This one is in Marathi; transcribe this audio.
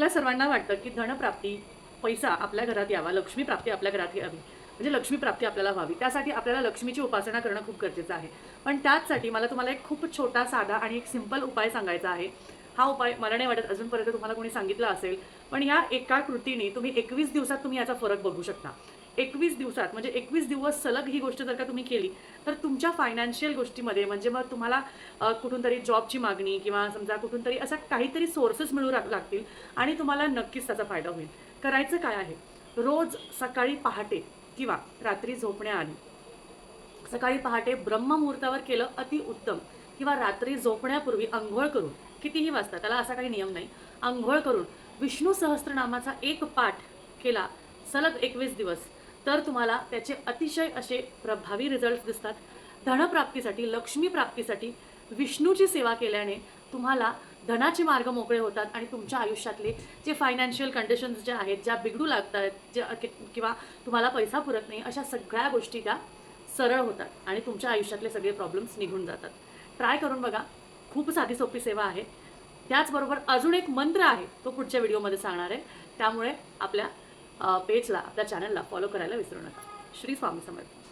आपल्या सर्वांना वाटतं की धनप्राप्ती पैसा आपल्या घरात यावा लक्ष्मी प्राप्ती आपल्या घरात यावी. म्हणजे लक्ष्मी प्राप्ती आपल्याला व्हावी. त्यासाठी आपल्याला लक्ष्मीची उपासना करणं खूप गरजेचं आहे. पण त्याचसाठी मला तुम्हाला एक खूप छोटा साधा आणि एक सिंपल उपाय सांगायचा आहे. हा उपाय मला नाही वाटत अजूनपर्यंत तुम्हाला कोणी सांगितलं असेल पण ह्या एका कृतीने तुम्ही एकवीस दिवसात तुम्ही याचा फरक बघू शकता. एकवीस दिवसात म्हणजे एकवीस दिवस सलग ही गोष्ट जर का तुम्ही केली तर तुमच्या फायनान्शियल गोष्टीमध्ये म्हणजे मग तुम्हाला कुठून तरी जॉबची मागणी किंवा समजा कुठून तरी असा काहीतरी सोर्सेस मिळू लागतील आणि तुम्हाला नक्कीच त्याचा फायदा होईल. करायचं काय आहे? रोज सकाळी पहाटे किंवा रात्री झोपण्याआधी सकाळी पहाटे ब्रह्ममुहूर्तावर केलं अतिउत्तम किंवा रात्री झोपण्यापूर्वी आंघोळ करून कितीही वाजता त्याला असा काही नियम नाही आंघोळ करून विष्णू सहस्त्रनामाचा एक पाठ केला सलग एकवीस दिवस तर तुम्हाला त्याचे अतिशय असे प्रभावी रिझल्ट दिसतात. धनप्राप्तीसाठी लक्ष्मी प्राप्तीसाठी विष्णूची सेवा केल्याने तुम्हाला धनाचे मार्ग मोकळे होतात आणि तुमच्या आयुष्यातले जे फायनान्शियल कंडिशन्स ज्या आहेत ज्या बिघडू लागतात ज्या किंवा तुम्हाला पैसा पुरत नाही अशा सगळ्या गोष्टी त्या सरळ होतात आणि तुमच्या आयुष्यातले सगळे प्रॉब्लेम्स निघून जातात. ट्राय करून बघा. खूप साधी सोपी सेवा आहे. त्याचबरोबर अजून एक मंत्र आहे तो पुढच्या व्हिडिओमध्ये सांगणार आहे. त्यामुळे आपल्या पेजला आपल्या चॅनलला फॉलो करायला विसरू नका. श्री स्वामी समर्थ.